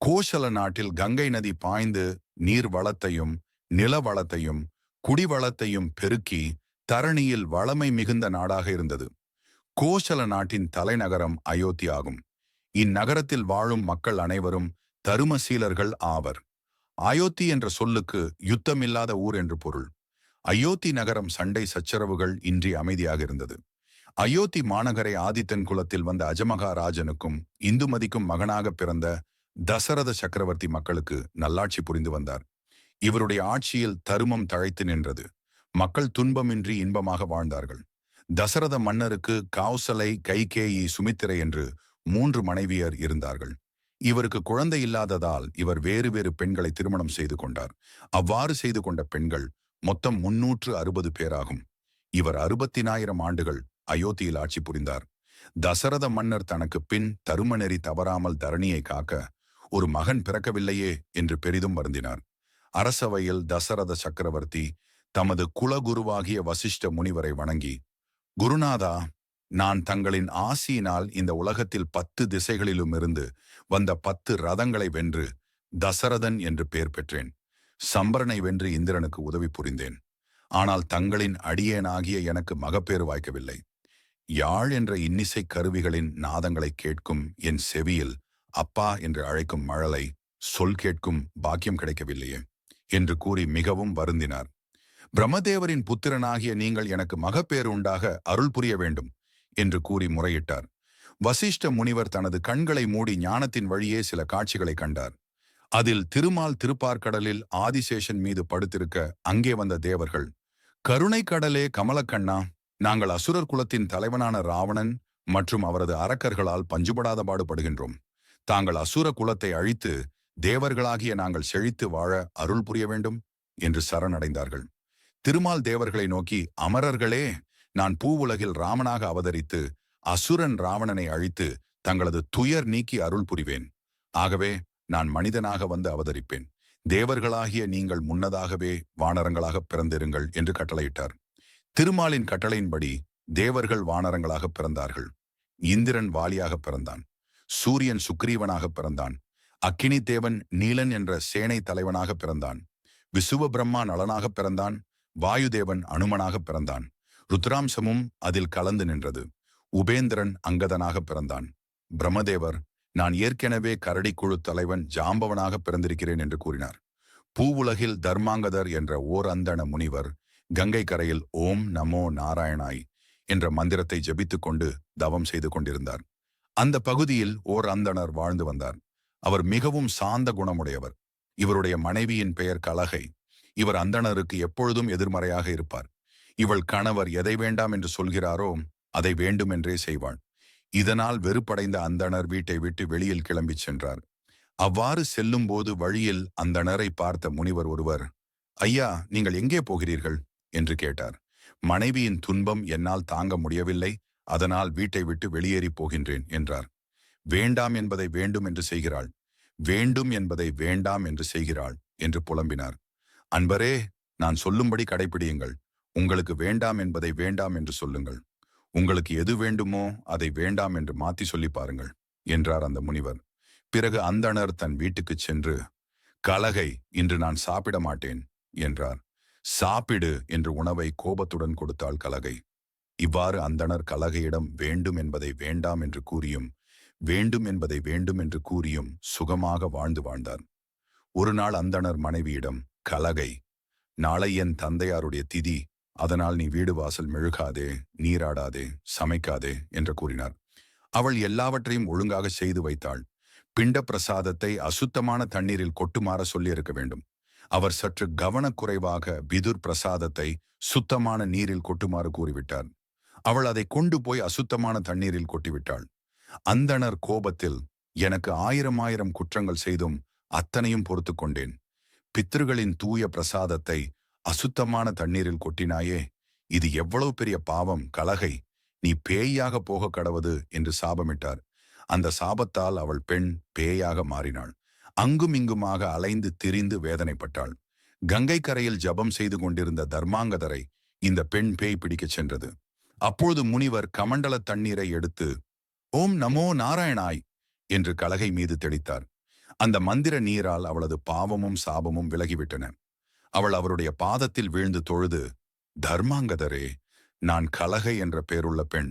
கோசல நாட்டில் கங்கை நதி பாய்ந்து நீர் வளத்தையும் நில வளத்தையும் குடிவளத்தையும் பெருக்கி தரணியில் வளமை மிகுந்த நாடாக இருந்தது. கோசல நாட்டின் தலைநகரம் அயோத்தி ஆகும் இந்நகரத்தில் வாழும் மக்கள் அனைவரும் தருமசீலர்கள் ஆவர். அயோத்தி என்ற சொல்லுக்கு யுத்தமில்லாத ஊர் என்று பொருள். அயோத்தி நகரம் சண்டை சச்சரவுகள் இன்றி அமைதியாக இருந்தது. அயோத்தி மாநகரை ஆதித்தன் குலத்தில் வந்த அஜமகாராஜனுக்கும் இந்துமதிக்கும் மகனாக பிறந்த தசரத சக்கரவர்த்தி மக்களுக்கு நல்லாட்சி புரிந்து வந்தார். இவருடைய ஆட்சியில் தருமம் தழைத்து நின்றது. மக்கள் துன்பமின்றி இன்பமாக வாழ்ந்தார்கள். தசரத மன்னருக்கு காவுசலை கைகேயி சுமித்திரை என்று மூன்று மனைவியர் இருந்தார்கள். இவருக்கு குழந்தை இல்லாததால் இவர் வேறு வேறு பெண்களை திருமணம் செய்து கொண்டார். அவ்வாறு செய்து கொண்ட பெண்கள் மொத்தம் முன்னூற்று அறுபது பேராகும். இவர் அறுபத்தினாயிரம் ஆண்டுகள் அயோத்தியில் ஆட்சி புரிந்தார். தசரத மன்னர் தனக்கு பின் தருமநெறி தவறாமல் தரணியை காக்க ஒரு மகன் பிறக்கவில்லையே என்று பெரிதும் வருந்தினார். அரசவையில் தசரத சக்கரவர்த்தி தமது குலகுருவாகிய வசிஷ்ட முனிவரை வணங்கி குருநாதா நான் தங்களின் ஆசியினால் இந்த உலகத்தில் பத்து திசைகளிலும் இருந்து வந்த பத்து ரதங்களை வென்று தசரதன் என்று பெயர் பெற்றேன். சம்பரனை வென்று இந்திரனுக்கு உதவி புரிந்தேன். ஆனால் தங்களின் அடியேனாகிய எனக்கு மகப்பேறு வாய்க்கவில்லை. யாழ் என்ற இன்னிசை கருவிகளின் நாதங்களை கேட்கும் என் செவியில் அப்பா என்று அழைக்கும் மழலை சொல் கேட்கும் பாக்கியம் கிடைக்கவில்லையே என்று கூறி மிகவும் வருந்தினார். பிரம்மதேவரின் புத்திரனாகிய நீங்கள் எனக்கு மகப்பேறு உண்டாக அருள் புரிய வேண்டும் என்று கூறி முறையிட்டார். வசிஷ்ட முனிவர் தனது கண்களை மூடி ஞானத்தின் வழியே சில காட்சிகளை கண்டார். அதில் திருமால் திருப்பார்கடலில் ஆதிசேஷன் மீது படுத்திருக்க அங்கே வந்த தேவர்கள் கருணை கடலே கமலக்கண்ணா நாங்கள் அசுரர் குலத்தின் தலைவனான ராவணன் மற்றும் அவரது அரக்கர்களால் பஞ்சுபடாத பாடுபடுகின்றோம் தாங்கள் அசுர குலத்தை அழித்து தேவர்களாகிய நாங்கள் செழித்து வாழ அருள் புரிய வேண்டும் என்று சரணடைந்தார்கள். திருமால் தேவர்களை நோக்கி அமரர்களே நான் பூவுலகில் ராமனாக அவதரித்து அசுரன் ராவணனை அழித்து தங்களது துயர் நீக்கி அருள் புரிவேன். ஆகவே நான் மனிதனாக வந்து அவதரிப்பேன். தேவர்களாகிய நீங்கள் முன்னதாகவே வானரங்களாக பிறந்திருங்கள் என்று கட்டளையிட்டார். திருமாலின் கட்டளையின்படி தேவர்கள் வானரங்களாக பிறந்தார்கள். இந்திரன் வாலியாக பிறந்தான். சூரியன் சுக்ரீவனாக பிறந்தான். அக்கினி தேவன் நீலன் என்ற சேனை தலைவனாக பிறந்தான். விசுவ பிரம்மா நலனாக பிறந்தான். வாயுதேவன் அனுமனாக பிறந்தான். ருத்ராம்சமும் அதில் கலந்து நின்றது. உபேந்திரன் அங்கதனாக பிறந்தான். பிரம்மதேவர் நான் ஏற்கனவே கரடிக்குழு தலைவன் ஜாம்பவனாக பிறந்திருக்கிறேன் என்று கூறினார். பூவுலகில் தர்மாங்கதர் என்ற ஓர் அந்தண முனிவர் கங்கை கரையில் ஓம் நமோ நாராயணாய் என்ற மந்திரத்தை ஜபித்துக் கொண்டு தவம் செய்து கொண்டிருந்தார். அந்த பகுதியில் ஓர் அந்தணர் வாழ்ந்து வந்தார். அவர் மிகவும் சாந்த குணமுடையவர். இவருடைய மனைவியின் பெயர் கலகை. இவர் அந்தணருக்கு எப்பொழுதும் எதிர்மறையாக இருப்பார். இவள் கணவர் எதை வேண்டாம் என்று சொல்கிறாரோ அதை வேண்டும் என்றே செய்வாள். இதனால் வெறுப்படைந்த அந்தணர் வீட்டை விட்டு வெளியில் கிளம்பிச் சென்றார். அவ்வாறு செல்லும்போது வழியில் அந்தணரை பார்த்த முனிவர் ஒருவர் ஐயா நீங்கள் எங்கே போகிறீர்கள்? என்று கேட்டார். மனைவியின் துன்பம் என்னால் தாங்க முடியவில்லை. அதனால் வீட்டை விட்டு வெளியேறி போகின்றேன் என்றார். வேண்டாம் என்பதை வேண்டும் என்று செய்கிறாள். வேண்டும் என்பதை வேண்டாம் என்று செய்கிறாள் என்று புலம்பினார். அன்பரே நான் சொல்லும்படி கடைபிடியுங்கள் உங்களுக்கு வேண்டாம் என்பதை வேண்டாம் என்று சொல்லுங்கள். உங்களுக்கு எது வேண்டுமோ அதை வேண்டாம் என்று மாத்தி சொல்லி பாருங்கள் என்றார் அந்த முனிவர். பிறகு அந்தணர் தன் வீட்டுக்குச் சென்று கலகை இன்று நான் சாப்பிட மாட்டேன் என்றார். சாப்பிடு என்று உணவை கோபத்துடன் கொடுத்தாள் கலகை. இவ்வாறு அந்தணர் கலகையிடம் வேண்டும் என்பதை வேண்டாம் என்று கூறியும் வேண்டும் என்பதை வேண்டும் என்று கூறியும் சுகமாக வாழ்ந்து வாழ்ந்தார். ஒரு நாள் அந்தணர் மனைவியிடம் கலகை நாளை என் தந்தையாருடைய திதி அதனால் நீ வீடு வாசல் மெழுகாதே நீராடாதே சமைக்காதே என்று கூறினார். அவள் எல்லாவற்றையும் ஒழுங்காக செய்து வைத்தாள். பிண்ட பிரசாதத்தை அசுத்தமான தண்ணீரில் கொட்டுமாற சொல்லியிருக்க வேண்டும். அவர் சற்று கவனக்குறைவாக பிதுர் பிரசாதத்தை சுத்தமான நீரில் கொட்டுமாறு கூறிவிட்டார். அவள் அதை கொண்டு போய் அசுத்தமான தண்ணீரில் கொட்டிவிட்டாள். அந்தணர் கோபத்தில் எனக்கு ஆயிரம் ஆயிரம் குற்றங்கள் செய்தும் அத்தனையும் பொறுத்து கொண்டேன். பித்திருகளின் தூய பிரசாதத்தை அசுத்தமான தண்ணீரில் கொட்டினாயே இது எவ்வளவு பெரிய பாவம் கலகை நீ பேயாக போக கடவது என்று சாபமிட்டார். அந்த சாபத்தால் அவள் பெண் பேயாக மாறினாள். அங்கும் இங்குமாக அலைந்து திரிந்து வேதனைப்பட்டாள். கங்கை கரையில் ஜபம் செய்து கொண்டிருந்த தர்மாங்கதரை இந்த பெண் பேய் பிடிக்கச் சென்றது. அப்பொழுது முனிவர் கமண்டல தண்ணீரை எடுத்து ஓம் நமோ நாராயணாய் என்று கலகை மீது தெளித்தார். அந்த மந்திர நீரால் அவளது பாவமும் சாபமும் விலகிவிட்டன. அவள் அவருடைய பாதத்தில் வீழ்ந்து தொழுது தர்மாங்கதரே நான் கலகை என்ற பெயருள்ள பெண்.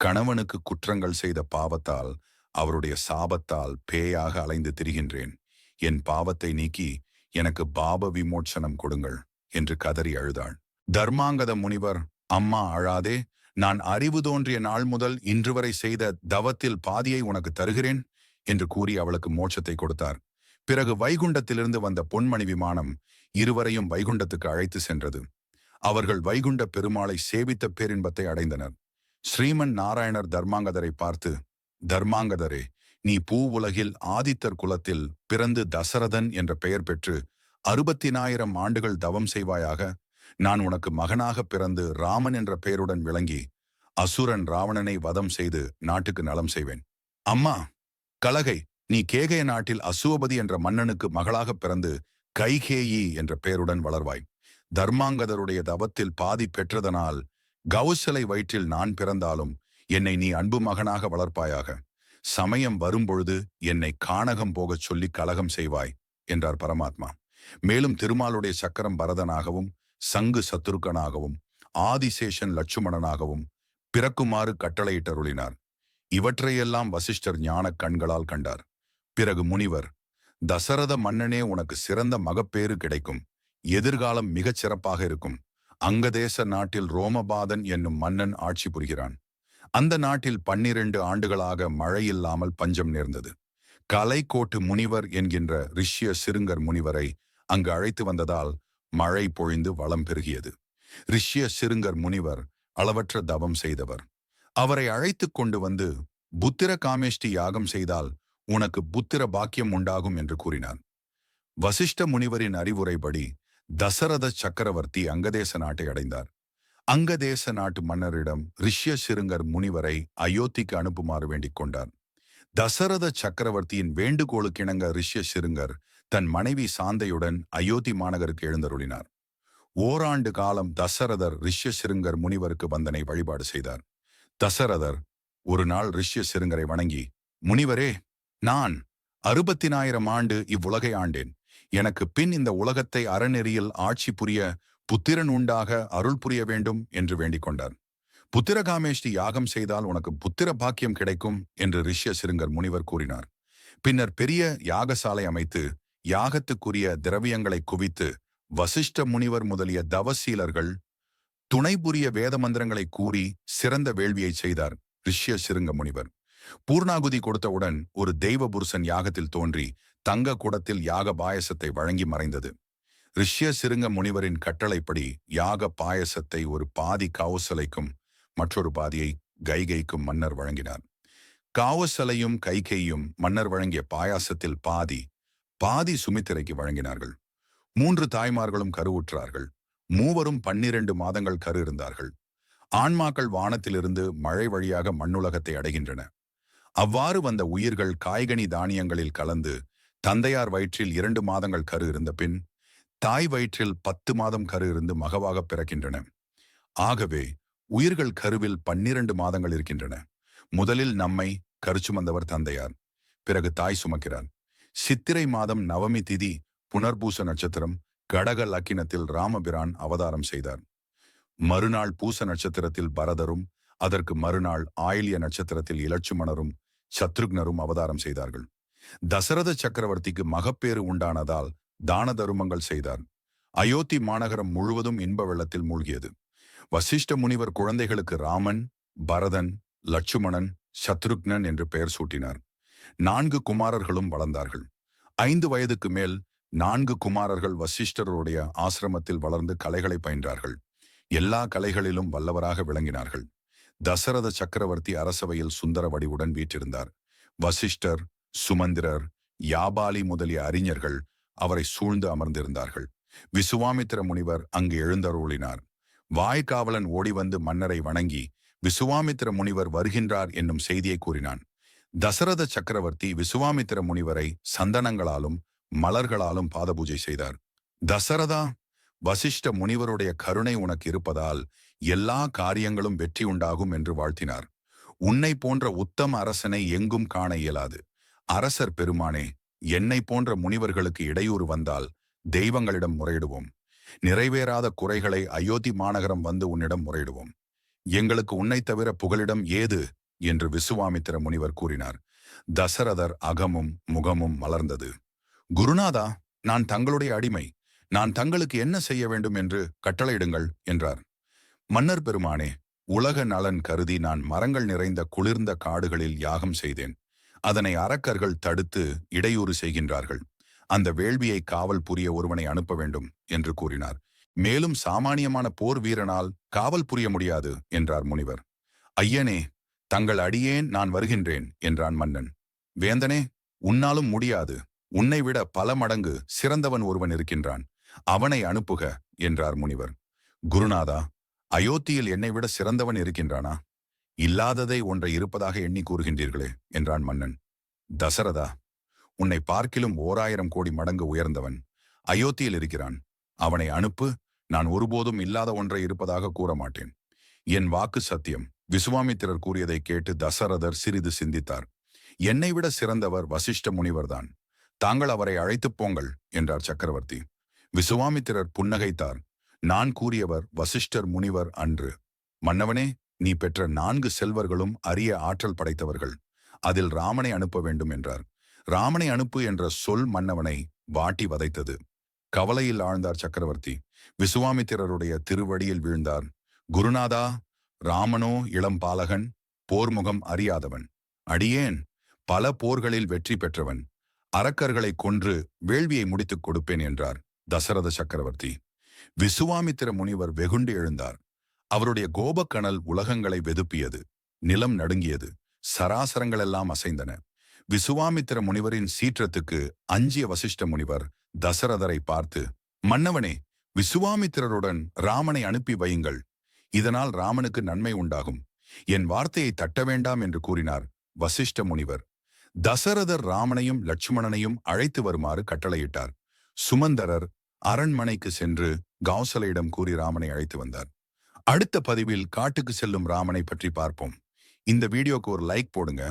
கணவனுக்கு குற்றங்கள் செய்த பாவத்தால் அவருடைய சாபத்தால் பேயாக அலைந்து திரிகின்றேன். என் பாவத்தை நீக்கி எனக்கு பாப விமோச்சனம் கொடுங்கள் என்று கதறி அழுதாள். தர்மாங்கத முனிவர் அம்மா அழாதே நான் அறிவு தோன்றிய நாள் முதல் இன்று வரை செய்த தவத்தில் பாதியை உனக்கு தருகிறேன் என்று கூறி அவளுக்கு மோட்சத்தை கொடுத்தார். பிறகு வைகுண்டத்திலிருந்து வந்த பொன்மணி விமானம் இருவரையும் வைகுண்டத்துக்கு அழைத்து சென்றது. அவர்கள் வைகுண்ட பெருமாளை சேவித்த பேரின்பத்தை அடைந்தனர். ஸ்ரீமன் நாராயணர் தர்மாங்கதரை பார்த்து தர்மாங்கதரே நீ பூ உலகில் ஆதித்தர் குலத்தில் பிறந்து தசரதன் என்ற பெயர் பெற்று அறுபத்தினாயிரம் ஆண்டுகள் தவம் செய்வாயாக நான் உனக்கு மகனாக பிறந்து ராமன் என்ற பெயருடன் விளங்கி அசுரன் ராவணனை வதம் செய்து நாட்டுக்கு நலம் செய்வேன். அம்மா கலகை நீ கேகய நாட்டில் அசுவபதி என்ற மன்னனுக்கு மகளாக பிறந்து கைகேயி என்ற பெயருடன் வளர்வாய். தர்மாங்கதருடைய தவத்தில் பாதி பெற்றதனால் கௌசலை வயிற்றில் நான் பிறந்தாலும் என்னை நீ அன்பு மகனாக வளர்ப்பாயாக. சமயம் வரும்பொழுது என்னை காணகம் போகச் சொல்லி கலகம் செய்வாய் என்றார் பரமாத்மா. மேலும் திருமாலுடைய சக்கரம் பரதனாகவும் சங்கு சத்துருக்கனாகவும் ஆதிசேஷன் லட்சுமணனாகவும் பிறக்குமாறு கட்டளையிட்டருளினார். இவற்றையெல்லாம் வசிஷ்டர் ஞான கண்களால் கண்டார். பிறகு முனிவர் தசரத மன்னனே உனக்கு சிறந்த மகப்பேறு கிடைக்கும். எதிர்காலம் மிகச் சிறப்பாக இருக்கும். அங்கதேச நாட்டில் ரோமபாதன் என்னும் மன்னன் ஆட்சி புரிகிறான். அந்த நாட்டில் பன்னிரண்டு ஆண்டுகளாக மழை இல்லாமல் பஞ்சம் நேர்ந்தது. கலைக்கோட்டு முனிவர் என்கின்ற ரிஷ்ய சிறுங்கர் முனிவரை அங்கு அழைத்து வந்ததால் மழை பொழிந்து வளம் பெருகியது. ரிஷ்ய சிறுங்கர் முனிவர் அளவற்ற தவம் செய்தவர். அவரை அழைத்து கொண்டு வந்து புத்திர காமேஷ்டி யாகம் செய்தால் உனக்கு புத்திர பாக்கியம் உண்டாகும் என்று கூறினார். வசிஷ்ட முனிவரின் அறிவுரைப்படி தசரத சக்கரவர்த்தி அங்கதேச நாட்டை அடைந்தார். அங்கதேச நாட்டு மன்னரிடம் ரிஷ்ய சிறுங்கர் முனிவரை அயோத்திக்கு அனுப்புமாறு வேண்டிக் கொண்டார். தசரத சக்கரவர்த்தியின் வேண்டுகோளுக்கிணங்க ரிஷ்ய சிறுங்கர் தன் மனைவி சாந்தையுடன் அயோத்தி மாநகருக்கு எழுந்தருளினார். ஓராண்டு காலம் தசரதர் ரிஷ்யசிருங்கர் முனிவருக்கு வந்தனை வழிபாடு செய்தார். தசரதர் ஒரு நாள் ரிஷ்ய சிறுங்கரை வணங்கி முனிவரே நான் அறுபத்தினாயிரம் ஆண்டு இவ்வுலகை ஆண்டேன். எனக்கு பின் இந்த உலகத்தை அறநெறியில் ஆட்சி புரிய புத்திரன் உண்டாக அருள் புரிய வேண்டும் என்று வேண்டிக் கொண்டார். புத்திரகாமேஷ்டி யாகம் செய்தால் உனக்கு புத்திர பாக்கியம் கிடைக்கும் என்று ரிஷ்ய சிறுங்கர் முனிவர் கூறினார். பின்னர் பெரிய யாகசாலை அமைத்து யாகத்துக்குரிய திரவியங்களை குவித்து வசிஷ்ட முனிவர் முதலிய தவசீலர்கள் துணை புரிய வேத மந்திரங்களை கூறி சிறந்த வேள்வியை செய்தார் ரிஷ்ய சிருங்க முனிவர் பூர்ணாகுதி கொடுத்தவுடன் ஒரு தெய்வ புருஷன் யாகத்தில் தோன்றி தங்க குடத்தில் யாக பாயசத்தை வழங்கி மறைந்தது. ரிஷ்ய சிருங்க முனிவரின் கட்டளைப்படி யாக பாயசத்தை ஒரு பாதி காவசலைக்கும் மற்றொரு பாதியை கைகைக்கும் மன்னர் வழங்கினார். காவசலையும் கைகையும் மன்னர் வழங்கிய பாயாசத்தில் பாதி பாதி சுமித்திரைக்கு வழங்கினார்கள். மூன்று தாய்மார்களும் கருவுற்றார்கள். மூவரும் பன்னிரண்டு மாதங்கள் கரு இருந்தார்கள். ஆன்மாக்கள் வானத்திலிருந்து மழை வழியாக மண்ணுலகத்தை அடைகின்றன. அவ்வாறு வந்த உயிர்கள் காய்கனி தானியங்களில் கலந்து தந்தையார் வயிற்றில் இரண்டு மாதங்கள் கரு இருந்த பின் தாய் வயிற்றில் பத்து மாதம் கரு இருந்து மகவாக பிறக்கின்றன. ஆகவே உயிர்கள் கருவில் பன்னிரண்டு மாதங்கள் இருக்கின்றன. முதலில் நம்மை கருச்சுமந்தவர் தந்தையார். பிறகு தாய் சுமக்கிறார். சித்திரை மாதம் நவமி திதி புனர்பூச நட்சத்திரம் கடக லக்கினத்தில் ராமபிரான் அவதாரம் செய்தார். மறுநாள் பூச நட்சத்திரத்தில் பரதரும் அதற்கு மறுநாள் ஆயிலிய நட்சத்திரத்தில் இலட்சுமணரும் சத்ருக்னரும் அவதாரம் செய்தார்கள். தசரத சக்கரவர்த்திக்கு மகப்பேறு உண்டானதால் தான தருமங்கள் செய்தார். அயோத்தி மாநகரம் முழுவதும் இன்ப வெள்ளத்தில் மூழ்கியது. வசிஷ்ட முனிவர் குழந்தைகளுக்கு ராமன் பரதன் லட்சுமணன் சத்ருக்னன் என்று பெயர் சூட்டினார். நான்கு குமாரர்களும் வளர்ந்தார்கள். ஐந்து வயதுக்கு மேல் நான்கு குமாரர்கள் வசிஷ்டருடைய ஆசிரமத்தில் வளர்ந்து கலைகளை பயின்றார்கள். எல்லா கலைகளிலும் வல்லவராக விளங்கினார்கள். தசரத சக்கரவர்த்தி அரசவையில் சுந்தர வடிவுடன் வீற்றிருந்தார். வசிஷ்டர் சுமந்திரர் யாபாலி முதலிய அறிஞர்கள் அவரை சூழ்ந்து அமர்ந்திருந்தார்கள். விசுவாமித்திர முனிவர் அங்கு எழுந்தருளினார். வாய்க்காவலன் ஓடி வந்து மன்னரை வணங்கி விசுவாமித்திர முனிவர் வருகின்றார் என்னும் செய்தியை கூறினான். தசரத சக்கரவர்த்தி விசுவாமித்திர முனிவரை சந்தனங்களாலும் மலர்களாலும் பாதபூஜை செய்தார். தசரதா வசிஷ்ட முனிவருடைய கருணை உனக்கு இருப்பதால் எல்லா காரியங்களும் வெற்றி உண்டாகும் என்று வாழ்த்தினார். உன்னை போன்ற உத்தம அரசனை எங்கும் காண இயலாது. அரசர் பெருமானே என்னை போன்ற முனிவர்களுக்கு இடையூறு வந்தால் தெய்வங்களிடம் முறையிடுவோம். நிறைவேறாத குறைகளை அயோத்தி மாநகரம் வந்து உன்னிடம் முறையிடுவோம். எங்களுக்கு உன்னைத் தவிர புகலிடம் ஏது? என்று விசுவாமித்திர முனிவர் கூறினார். தசரதர் அகமும் முகமும் மலர்ந்தது. குருநாதா நான் தங்களுடைய அடிமை. நான் தங்களுக்கு என்ன செய்ய வேண்டும் என்று கட்டளையிடுங்கள் என்றார். மன்னர் பெருமானே உலக நலன் கருதி நான் மரங்கள் நிறைந்த குளிர்ந்த காடுகளில் யாகம் செய்தேன். அதனை அரக்கர்கள் தடுத்து இடையூறு செய்கின்றார்கள். அந்த வேள்வியை காவல் புரிய ஒருவனை அனுப்ப வேண்டும் என்று கூறினார். மேலும் சாமானியமான போர் வீரனால் காவல் புரிய முடியாது என்றார் முனிவர். ஐயனே தங்கள் அடியேன் நான் வருகின்றேன் என்றான் மன்னன். வேந்தனே உன்னாலும் முடியாது. உன்னை விட பல மடங்கு சிறந்தவன் ஒருவன் இருக்கின்றான். அவனை அனுப்புக என்றார் முனிவர். குருநாதா அயோத்தியில் என்னை விட சிறந்தவன் இருக்கின்றானா? இல்லாததை ஒன்றை இருப்பதாக எண்ணி கூறுகின்றீர்களே என்றான் மன்னன். தசரதா உன்னை பார்க்கிலும் ஓராயிரம் கோடி மடங்கு உயர்ந்தவன் அயோத்தியில் இருக்கிறான். அவனை அனுப்பு நான் ஒருபோதும் இல்லாத ஒன்றை இருப்பதாக கூற மாட்டேன் என் வாக்கு சத்தியம். விசுவாமித்திரர் கூறியதை கேட்டு தசரதர் சிறிது சிந்தித்தார். என்னை விட சிறந்தவர் வசிஷ்ட முனிவர்தான். தாங்கள் அவரை அழைத்துப் போங்கள் என்றார் சக்கரவர்த்தி. விசுவாமித்திரர் புன்னகைத்தார். நான் கூறியவர் வசிஷ்டர் முனிவர் அன்று. மன்னவனே நீ பெற்ற நான்கு செல்வர்களும் அரிய ஆற்றல் படைத்தவர்கள். அதில் ராமனை அனுப்ப வேண்டும் என்றார். ராமனை அனுப்பு என்ற சொல் மன்னவனை வாட்டி வதைத்தது. கவலையில் ஆழ்ந்தார் சக்கரவர்த்தி. விசுவாமித்திரருடைய திருவடியில் வீழ்ந்தார். குருநாதா ராமனோ இளம் பாலகன் போர்முகம் அறியாதவன். அடியேன் பல போர்களில் வெற்றி பெற்றவன். அரக்கர்களை கொன்று வேள்வியை முடித்துக் கொடுப்பேன் என்றார் தசரத சக்கரவர்த்தி. விசுவாமித்திர முனிவர் வெகுண்டு எழுந்தார். அவருடைய கோபக்கணல் உலகங்களை வெதுப்பியது நிலம் நடுங்கியது சராசரங்களெல்லாம் அசைந்தன. விசுவாமித்திர முனிவரின் சீற்றத்துக்கு அஞ்சிய வசிஷ்ட முனிவர் தசரதரை பார்த்து மன்னவனே விசுவாமித்திரருடன் ராமனை அனுப்பி வையுங்கள். இதனால் ராமனுக்கு நன்மை உண்டாகும். என் வார்த்தையை தட்ட வேண்டாம் என்று கூறினார் வசிஷ்ட முனிவர். தசரதர் ராமனையும் லட்சுமணனையும் அழைத்து வருமாறு கட்டளையிட்டார். சுமந்தரர் அரண்மனைக்கு சென்று கௌசலையிடம் கூறி ராமனை அழைத்து வந்தார். அடுத்த பதிவில் காட்டுக்கு செல்லும் ராமனை பற்றி பார்ப்போம். இந்த வீடியோக்கு ஒரு லைக் போடுங்க.